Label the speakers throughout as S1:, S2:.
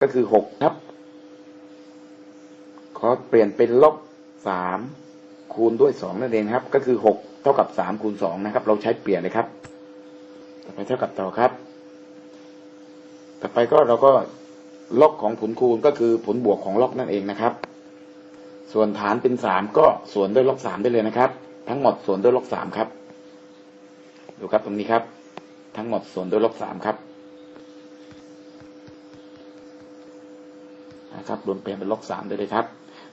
S1: ก็คือหกครับขอเปลี่ยนเป็นลบสามคูณด้วยสองนั่นเองครับ ก็คือหกเท่ากับสามคูณสองนะครับ เราใช้เปลี่ยนเลยครับ ต่อไปเท่ากับต่อครับ ต่อไปก็เราก็ลบของผลคูณก็คือผลบวกของลบนั่นเองนะครับ ส่วนฐานเป็นสามก็ส่วนด้วยลบสามได้เลยนะครับ ทั้งหมดส่วนด้วยลบสามครับ ดูครับตรงนี้ครับ ทั้งหมดส่วนด้วยลบสามครับ นะครับรวมเปลี่ยนเป็นลบสามได้เลยครับ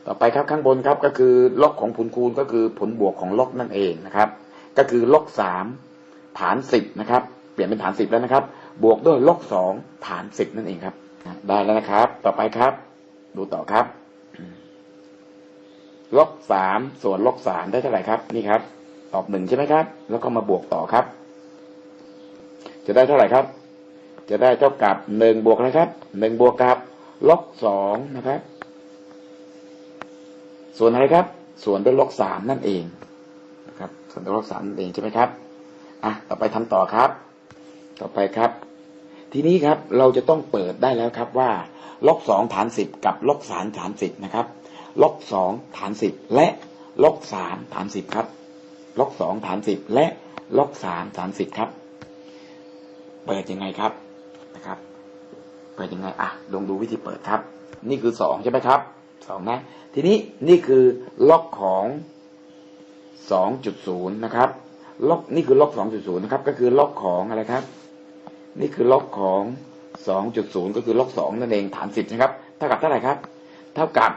S1: ต่อไปครับข้างบนครับก็คือลบของผลคูณก็คือผลบวกของลบนั่นเองนะครับ ก็คือลบสามฐานสิบนะครับ เปลี่ยนเป็นฐานสิบแล้วนะครับ บวกด้วยลบสองฐานสิบนั่นเองครับ ได้แล้วนะครับ ต่อไปครับ ดูต่อครับลบสามส่วนลบสามได้เท่าไหร่ครับ นี่ครับ ตอบหนึ่งใช่ไหมครับ แล้วก็มาบวกต่อครับ จะได้เท่าไหร่ครับ จะได้เท่ากับหนึ่งบวกอะครับหนึ่งบวกกับ ลบสองนะครับ ส่วนอะไรครับ ส่วนด้วยลบสามนั่นเองนะครับ ส่วนด้วยลบสามนั่นเองใช่ไหมครับอะต่อไปทำต่อครับ ต่อไปครับ ทีนี้ครับเราจะต้องเปิดได้แล้วครับว่าลบสองฐานสิบกับลบสามฐานสิบนะครับลบสองฐานสิบและลบสามฐานสิบครับลบสองฐานสิบและลบสามฐานสิบครับ เปิดยังไงครับนะครับ เปิดยังไงอะลองดูวิธีเปิดครับ นี่คือสองใช่ไหมครับสองนะทีนี้นี่คือล็อกของสองจุดศูนย์นะครับล็อกนี่คือล็อกสองจุดศูนย์นะครับ ก็คือล็อกของอะไรครับ นี่คือล็อกของสองจุดศูนย์ก็คือล็อกสองนั่นเองฐานสิบนะครับ เท่ากับเท่าไหร่ครับ เท่ากับ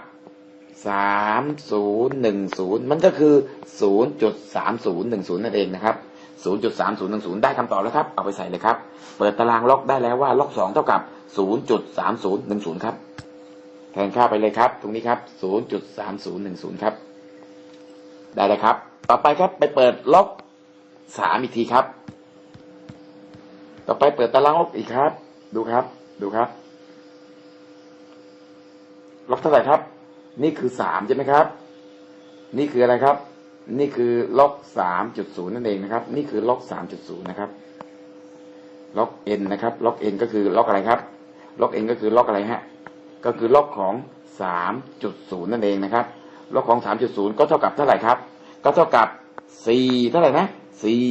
S1: สามศูนย์หนึ่งศูนย์มันก็คือศูนย์จุดสามศูนย์หนึ่งศูนย์นั่นเองนะครับ ศูนย์จุดสามศูนย์หนึ่งศูนย์ได้คำตอบแล้วครับ เอาไปใส่เลยครับ เปิดตารางล็อกได้แล้วว่าล็อกสองเท่ากับศูนย์จุดสามศูนย์หนึ่งศูนย์ครับ แทนค่าไปเลยครับ ตรงนี้ครับศูนย์จุดสามศูนย์หนึ่งศูนย์ครับ ได้เลยครับ ต่อไปครับไปเปิดล็อกสามอีกทีครับ ต่อไปเปิดตารางล็อกอีกครับ ดูครับ ดูครับ ล็อกเท่าไหร่ครับ นี่คือสามใช่ไหมครับ นี่คืออะไรครับ นี่คือล็อกสามจุดศูนย์นั่นเองนะครับ นี่คือล็อกสามจุดศูนย์นะครับล็อก n นะครับ ล็อก n ก็คือล็อกอะไรครับ ล็อก n ก็คือล็อกอะไรฮะ ก็คือล็อกของสามจุดศูนย์นั่นเองนะครับ ล็อกของสามจุดศูนย์ก็เท่ากับเท่าไหร่ครับ ก็เท่ากับสี่เท่าไหร่นะสี่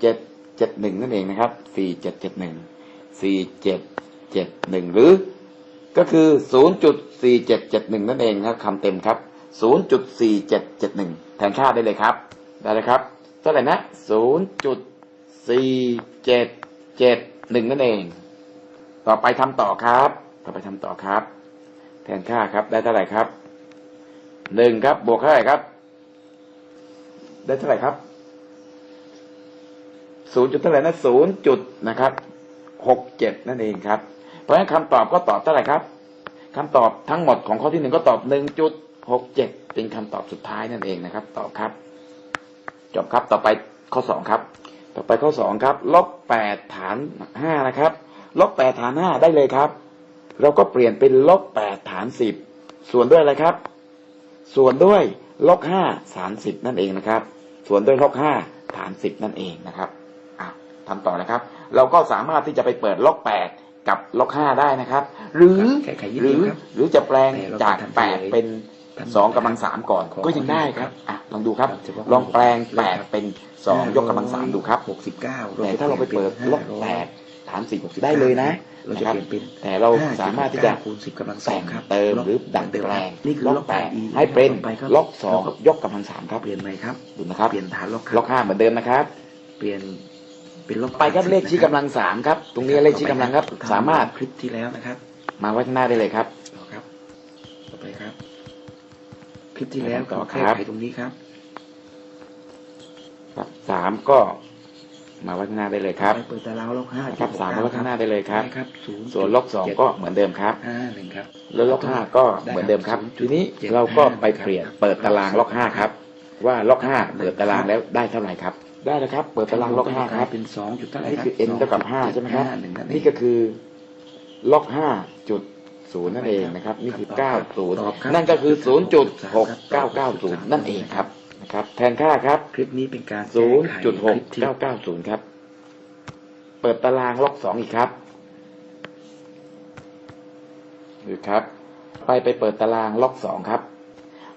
S1: เจ็ดเจ็ดหนึ่งนั่นเองนะครับสี่เจ็ดเจ็ดหนึ่งสี่เจ็ดเจ็ดหนึ่งหรือก็คือศูนย์จุดสี่เจ็ดเจ็ดหนึ่งนั่นเองครับคำเต็มครับศูนย์จุดสี่เจ็ดเจ็ดหนึ่ง แทนค่าได้เลยครับ ได้เลยครับเท่าไหร่นะศูนย์จุดสี่เจ็ดเจ็ดหนึ่งนั่นเอง ต่อไปทำต่อครับ ต่อไปทำต่อครับ แทนค่าครับได้เท่าไหร่ครับหนึ่งครับ บวกเท่าไหร่ครับ ได้เท่าไหร่ครับศูนย์จุดเท่าไหร่นะศูนย์จุดนะครับหกเจ็ดนั่นเองครับ เพราะฉะนั้นคำตอบก็ตอบเท่าไหร่ครับคำตอบทั้งหมดของข้อที่หนึ่งก็ตอบหนึ่งจุดหกเจ็ด เป็นคำตอบสุดท้ายนั่นเองนะครับ ตอบครับ จบครับต่อไปข้อสองครับ ต่อไปข้อสองครับลบแปดฐานห้านะครับลบแปดฐานห้าได้เลยครับ เราก็เปลี่ยนเป็นลบแปดฐานสิบส่วนด้วยอะไรครับ ส่วนด้วยลบห้าฐานสิบนั่นเองนะครับ ส่วนด้วยลบห้าฐานสิบนั่นเองนะครับอะทำต่อนะครับ เราก็สามารถที่จะไปเปิดลบแปดกับลบห้าได้นะครับ หรือ
S2: แค่ไขนิด
S1: หรื
S2: เดียว
S1: อ
S2: ครับ
S1: หรือจะแปลง
S2: แต่เรา
S1: จาก
S2: ทำ
S1: แปด
S2: เลย
S1: เป็น
S2: ทำ
S1: สองกำลังสามก่อน
S2: ขอ
S1: ก็ยังได้
S2: ขอ
S1: ครับ
S2: ขอ
S1: อะลองดูครับ
S2: เฉพาะ
S1: ลองแปลง
S2: เลย
S1: แปด
S2: ครับ
S1: เป็นสองยกกำลังสามดูครับ
S2: หกสิบเก้า
S1: แต่ถ้าเราไปเปิดลบแปดฐานสิบ
S2: 69
S1: ได้เลยนะ
S2: เราจะ
S1: คบ
S2: เปลี่ยนเป็น
S1: แต่เราสามารถที่จะ
S2: 5.69คูณ10กำลังสอ
S1: แต่
S2: ง
S1: ง
S2: ครับ
S1: เติม
S2: ลบ
S1: หรือดัด
S2: เติม
S1: แปลง
S2: นี่คือ
S1: ล็
S2: ล
S1: อก
S2: บ
S1: แปด
S2: อี
S1: ให้เป็น
S2: ต่อไปครับ
S1: ล็อกสอง
S2: แล้วก็
S1: ยกกำลังสามครับ
S2: เปลี่ยนใหม่ครับ
S1: ดูนะครับ
S2: เปลี่ยนฐานล็อก
S1: ล็อกห้าเหมือนเดิมนะครับ
S2: เปลี่ยนเป็นลบ
S1: ไปครับเลขชี้กำลังสามครับ ตรงนี้เลขชี้กำลังครับ สามารถ
S2: คลิปที่แล้วนะครับ
S1: มาไว้ข้างหน้าได้เลยครับ
S2: ต่อครับ ต่อไปครับ คลิปที่แล้ว
S1: ต่
S2: ก็
S1: อค
S2: แก้
S1: รับ
S2: ไขตรงนี้ครับ
S1: ครับสามก็มาไว้ข้างหน้าได้เลยครับ
S2: ไปเปิดตารางลบห้า
S1: ครับสามมาไว้ข้างหน้าได้เลยครับ
S2: ได้ครับศูนย์
S1: ส่วนลบสองก็เหมือนเดิมครับ
S2: ห้าหนึ่งครับ
S1: แล้วล็อกห้าก็เหมือนเดิมครับ ทีนี้เราก็ไปเปลี่ยนเปิดตารางล็อกห้าครับ ว่าล็อกห้าเปิดตารางแล้วได้เท่าไหร่ครับ ได้แล้วครับ เปิดตารางล็อกห้าครับ
S2: เป็นสองจุดเท่าไหร่
S1: นี่
S2: รับ
S1: คือ n เท่ากับห้าใช่ไหมครับ
S2: หนึ่งนั่นเอง
S1: นี่ก็คือล็อกห้าจุด ศูนย์นั่นเองนะครับนี่คือเก้าศูนย์
S2: ตอบครับ
S1: นั่นก็คือศูนย์จุดหกเก้าเก้าศูนย์นั่นเองครับนะครับ แทนค่าครับ
S2: คลิปนี้เป็นการ
S1: ศูนย์
S2: แไข
S1: จุดหก
S2: คลิปที่
S1: เก้าเก้าศูนย์ครับ เปิดตารางล็อกสองอีกครับดูครับ ไปไปเปิดตารางล็อกสองครับ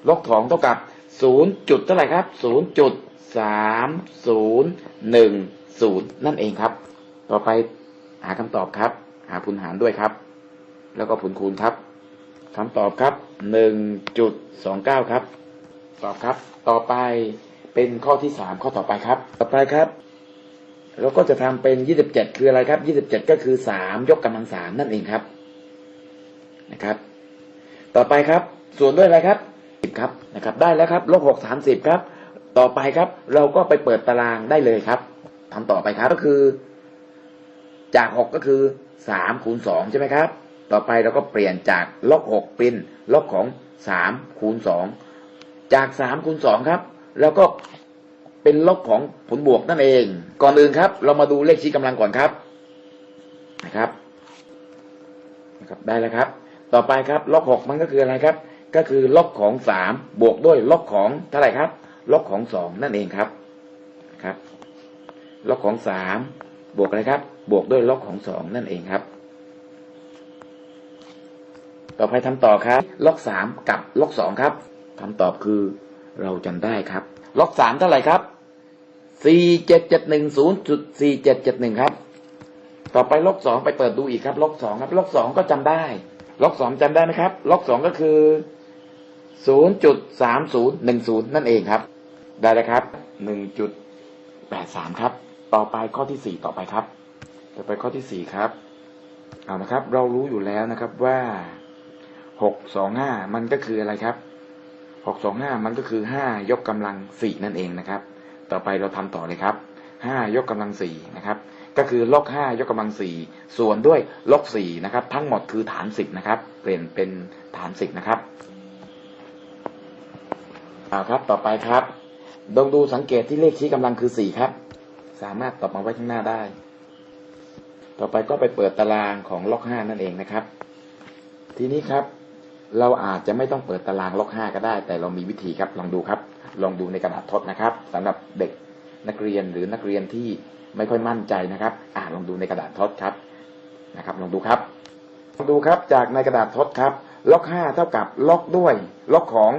S1: ล็อกสองเท่ากับศูนย์จุดเท่าไหร่ครับศูนย์จุดสามศูนย์หนึ่งศูนย์นั่นเองครับ ต่อไปหาคำตอบครับ หาผลหารด้วยครับ แล้วก็ผลคูณครับคำตอบครับหนึ่งจุดสองเก้าครับ ตอบครับ ต่อไปเป็นข้อที่สามข้อต่อไปครับ ต่อไปครับเราก็จะทำเป็นยี่สิบเจ็ดคืออะไรครับยี่สิบเจ็ดก็คือสามยกกำลังสามนั่นเองครับนะครับ ต่อไปครับ ส่วนด้วยอะไรครับสิบครับนะครับ ได้แล้วครับลบหกสามสิบครับ ต่อไปครับ เราก็ไปเปิดตารางได้เลยครับทำต่อไปครับก็คือ จากหกก็คือสามคูณสองใช่ไหมครับ ต่อไปเราก็เปลี่ยนจากลบหกเป็นลบของสามคูณสองจากสามคูณสองครับ แล้วก็เป็นลบของผลบวกนั่นเอง ก่อนอื่นครับ เรามาดูเลขชี้กำลังก่อนครับนะครับนะครับได้แล้วครับ ต่อไปครับลบหกมันก็คืออะไรครับ ก็คือลบของสามบวกด้วยลบของเท่าไหร่ครับลบของสองนั่นเองครับครับลบของสามบวกอะไรครับ บวกด้วยลบของสองนั่นเองครับ ต่อไปทำต่อครับลบสามกับลบสองครับคำตอบคือเราจำได้ครับลบสามเท่าไหร่ครับสี่เจ็ดเจ็ดหนึ่งศูนย์จุดสี่เจ็ดเจ็ดหนึ่งครับ ต่อไปลบสองไปเปิดดูอีกครับลบสองครับลบสองก็จำได้ลบสองจำได้ไหมครับลบสองก็คือศูนย์จุดสามศูนย์หนึ่งศูนย์นั่นเองครับ ได้แล้วครับหนึ่งจุดแปดสามครับ ต่อไปข้อที่สี่ต่อไปครับ ต่อไปข้อที่สี่ครับ เอานะครับ เรารู้อยู่แล้วนะครับว่า หกสองห้ามันก็คืออะไรครับหกสองห้ามันก็คือห้ายกกำลังสี่นั่นเองนะครับ ต่อไปเราทำต่อเลยครับห้ายกกำลังสี่นะครับ ก็คือลบห้ายกกำลังสี่ส่วนด้วยลบสี่นะครับ ทั้งหมดคือฐานสิบนะครับ เปลี่ยนเป็นฐานสิบนะครับเอาครับต่อไปครับลองดูสังเกตที่เลขชี้กำลังคือสี่ครับ สามารถตอบมาไว้ข้างหน้าได้ ต่อไปก็ไปเปิดตารางของล็อกห้านั่นเองนะครับ ทีนี้ครับ เราอาจจะไม่ต้องเปิดตารางล็อกห้าก็ได้ แต่เรามีวิธีครับลองดูครับลองดูในกระดาษทดนะครับสำหรับเด็กนักเรียนหรือนักเรียนที่ไม่ค่อยมั่นใจนะครับ อ่าลองดูในกระดาษทดครับนะครับ ลองดูครับลองดูครับจากในกระดาษทดครับ ล็อกห้าเท่ากับล็อกด้วย ล็อกของ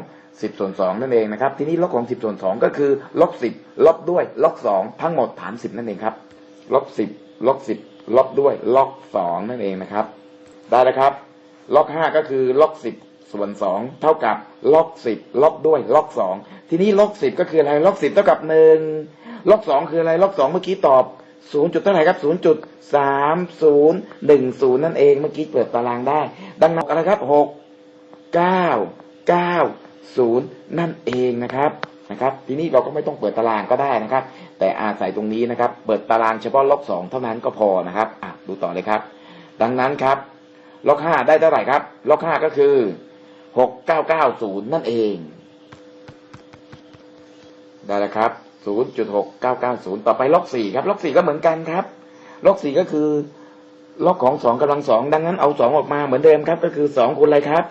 S1: สิบส่วนสองนั่นเองนะครับ ทีนี้ล็อกของสิบส่วนสองก็คือล็อกสิบล็อกด้วยล็อกสองทั้งหมดฐานสิบนั่นเองครับล็อกสิบล็อกสิบล็อกด้วยล็อกสองนั่นเองนะครับ ได้แล้วครับ ล็อกห้าก็คือล็อกสิบส่วนสองเท่ากับล็อกสิบล็อกด้วยล็อกสองทีนี้ล็อกสิบก็คืออะไรล็อกสิบเท่ากับหนึ่งล็อกสองคืออะไรล็อกสองเมื่อกี้ตอบศูนย์จุดเท่าไหร่ครับศูนย์จุดสามศูนย์หนึ่งศูนย์นั่นเองเมื่อกี้เปิดตารางได้ ดังนั้นอะไรครับหกเก้าเก้าศูนย์นั่นเองนะครับนะครับ ทีนี้เราก็ไม่ต้องเปิดตารางก็ได้นะครับ แต่อาศัยตรงนี้นะครับ เปิดตารางเฉพาะล็อกสองเท่านั้นก็พอนะครับอะดูต่อเลยครับ ดังนั้นครับ ล็อกห้าได้เท่าไหร่ครับล็อกห้าก็คือหกเก้าเก้าศูนย์นั่นเอง ได้แล้วครับศูนย์จุดหกเก้าเก้าศูนย์ต่อไปล็อกสี่ครับ ล็อกสี่ก็เหมือนกันครับ ล็อกสี่ก็คือ ล็อกของสองกำลังสองดังนั้นเอาสองออกมาเหมือนเดิมครับ ก็คือสองคูณอะไรครับ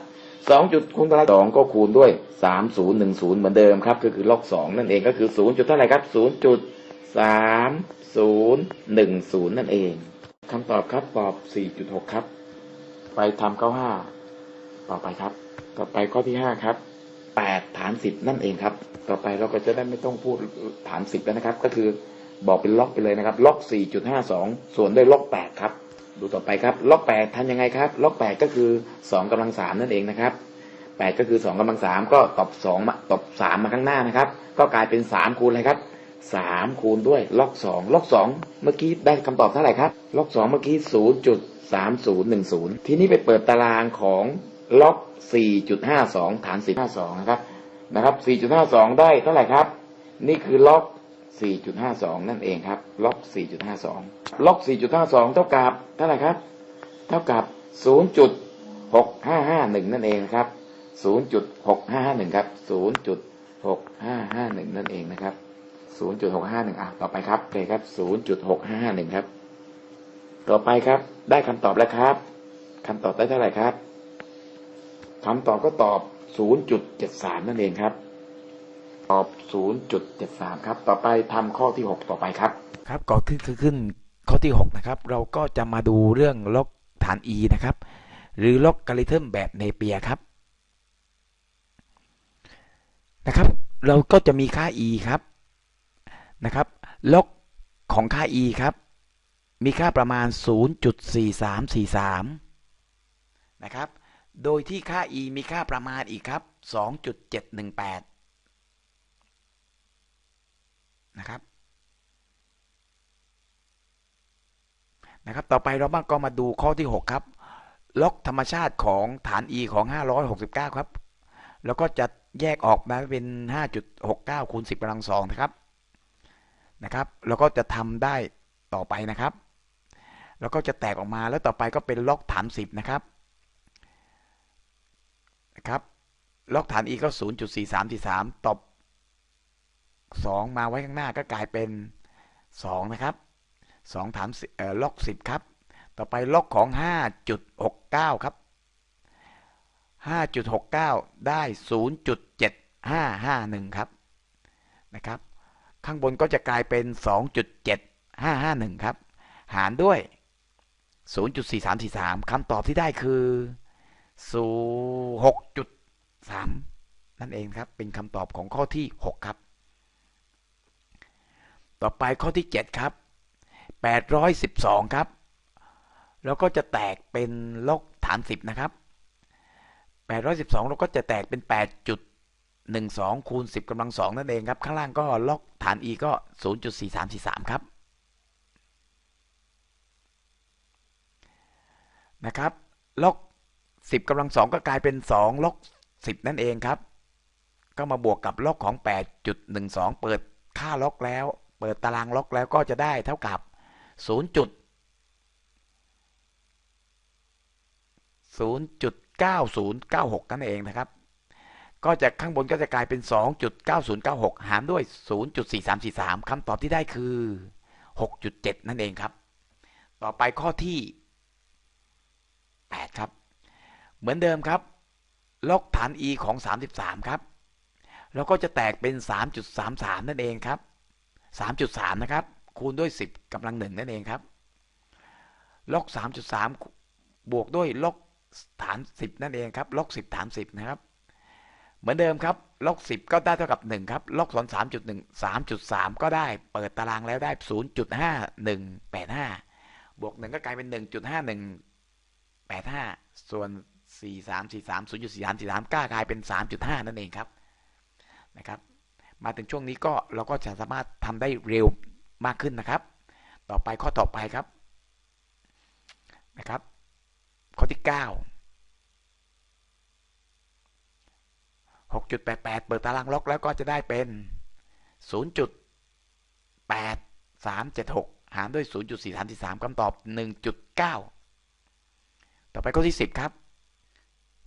S1: สองจุดคูณอะไรสองก็คูณด้วยสามศูนย์หนึ่งศูนย์เหมือนเดิมครับก็คือล็อกสองนั่นเองก็คือศูนย์จุดเท่าไหร่ครับศูนย์จุดสามศูนย์หนึ่งศูนย์นั่นเองคำตอบครับตอบสี่จุดหกครับ ไปทำข้อห้าต่อไปครับ ต่อไปข้อที่ห้าครับแปดฐานสิบนั่นเองครับ ต่อไปเราก็จะได้ไม่ต้องพูดฐานสิบแล้วนะครับ ก็คือบอกเป็นล็อกไปเลยนะครับ ล็อกสี่จุดห้าสองส่วนด้วยล็อกแปดครับ ดูต่อไปครับ ล็อกแปดทำยังไงครับ ล็อกแปดก็คือสองกำลังสามนั่นเองนะครับแปดก็คือสองกำลังสามก็ตบสองมาตบสามมาข้างหน้านะครับ ก็กลายเป็นสามคูณอะไรครับ สามคูณด้วยล็อกสองล็อกสองเมื่อกี้ได้คำตอบเท่าไหร่ครับล็อกสองเมื่อกี้ศูนย์จุดสามศูนย์หนึ่งศูนย์ทีนี้ไปเปิดตารางของล็อกสี่จุดห้าสองฐานสิบห้าสองนะครับนะครับสี่จุดห้าสองได้เท่าไหร่ครับ นี่คือล็อก4.52นั่นเองครับล็อก4.52ล็อก4.52เท่ากับเท่าไหร่ครับ เท่ากับ0.6551นั่นเองครับ0.6551ครับ0.6551นั่นเองนะครับ 0.651อะต่อไปครับโอเคครับ0.651ครับ ต่อไปครับ ได้คำตอบแล้วครับคำตอบได้เท่าไหร่ครับคำตอบก็ตอบ0.73นั่นเองครับ ตอบ0.73ครับ ต่อไปทำข้อที่6ต่อไปครับ
S2: ครับก่อนขึ้นขึ้นข้อที่6นะครับ เราก็จะมาดูเรื่องล็อกฐาน e นะครับ
S1: หรือล็อกกริทึมแบบเนเปียครับนะครับ เราก็จะมีค่า e ครับ นะครับล็อกของค่า e ครับ มีค่าประมาณ 0.4343 นะครับ โดยที่ค่า e มีค่าประมาณอีกครับ 2.718 นะครับ นะครับ ต่อไปเราบ้างก็มาดูข้อที่ 6 ครับ ล็อกธรรมชาติของฐาน e ของ 569 ครับ แล้วก็จะแยกออกมาเป็น 5.69คูณ10กำลังสองนะครับ นะครับ แล้วก็จะทำได้ต่อไปนะครับ แล้วก็จะแตกออกมาแล้วต่อไปก็เป็นล็อกฐาน 10 นะครับนะครับล็อกฐาน e ก็ 0.4343ตบ2 มาไว้ข้างหน้าก็กลายเป็น 2 นะครับ 2 ฐานเอ่อล็อก 10 ครับ ต่อไปล็อกของ 5.69 ครับ 5.69 ได้ 0.7551 ครับนะครับ ข้างบนก็จะกลายเป็น 2.7551 ครับ หารด้วย 0.4343คำตอบที่ได้คือ6.3 นั่นเองครับ เป็นคำตอบของข้อที่ 6 ครับ ต่อไปข้อที่ 7 ครับ 812 ครับ แล้วก็จะแตกเป็นลกฐาน 10 นะครับ 812เราก็จะแตกเป็น 1 2คูณ10กำลัง2นั่นเองครับ ข้างล่างก็ล็อกฐาน e ก็ 0.4343 ครับนะครับล็อก 10กำลัง2ก็กลายเป็น 2ล็อก 10 นั่นเองครับ ก็มาบวกกับล็อกของ 8.12 เปิดค่าล็อกแล้ว เปิดตารางล็อกแล้วก็จะได้เท่ากับ 0. จุด0.9096นั่นเองนะครับ ก็จะข้างบนก็จะกลายเป็น 2.9096 หารด้วย 0.4343 คำตอบที่ได้คือ 6.7 นั่นเองครับ ต่อไปข้อที่ 8 ครับ เหมือนเดิมครับลอกฐาน e ของ 33 ครับแล้วก็จะแตกเป็น 3.33 นั่นเองครับ 3.3 นะครับ คูณด้วย 10กำลังหนึ่งนั่นเองครับลอก 3.3 บวกด้วยลอกฐาน 10 นั่นเองครับลอก 10 ฐาน 10 นะครับ เหมือนเดิมครับลก10 ก็ได้เท่ากับ1ครับลกส่วน3.1 3.3 ก็ได้เปิดตารางแล้วได้ 0.5185 บวก 1 ก็กลายเป็น 1.5185 ส่วน 4343 0.4343ก็กลายเป็น 3.5 นั่นเองครับนะครับมาถึงช่วงนี้ก็เราก็จะสามารถทำได้เร็วมากขึ้นนะครับ ต่อไปข้อต่อไปครับนะครับ ข้อที่ 9 6.88 เปิดตารางล็อกแล้วก็จะได้เป็น 0.8376 หารด้วย 0.433คำตอบ 1.9 ต่อไปข้อที่ 10 ครับ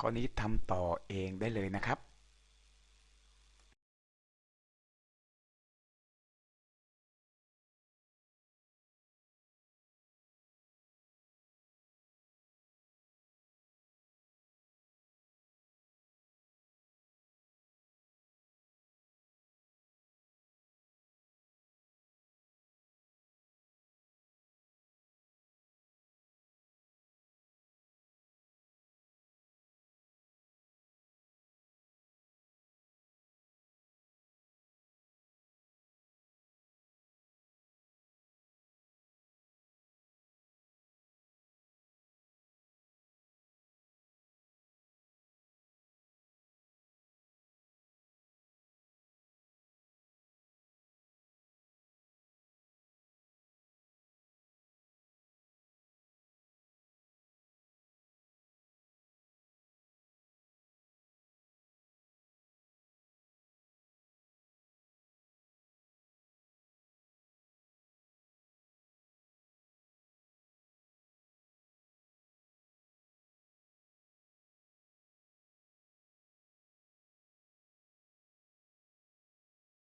S1: ข้อนี้ทำต่อเองได้เลยนะครับ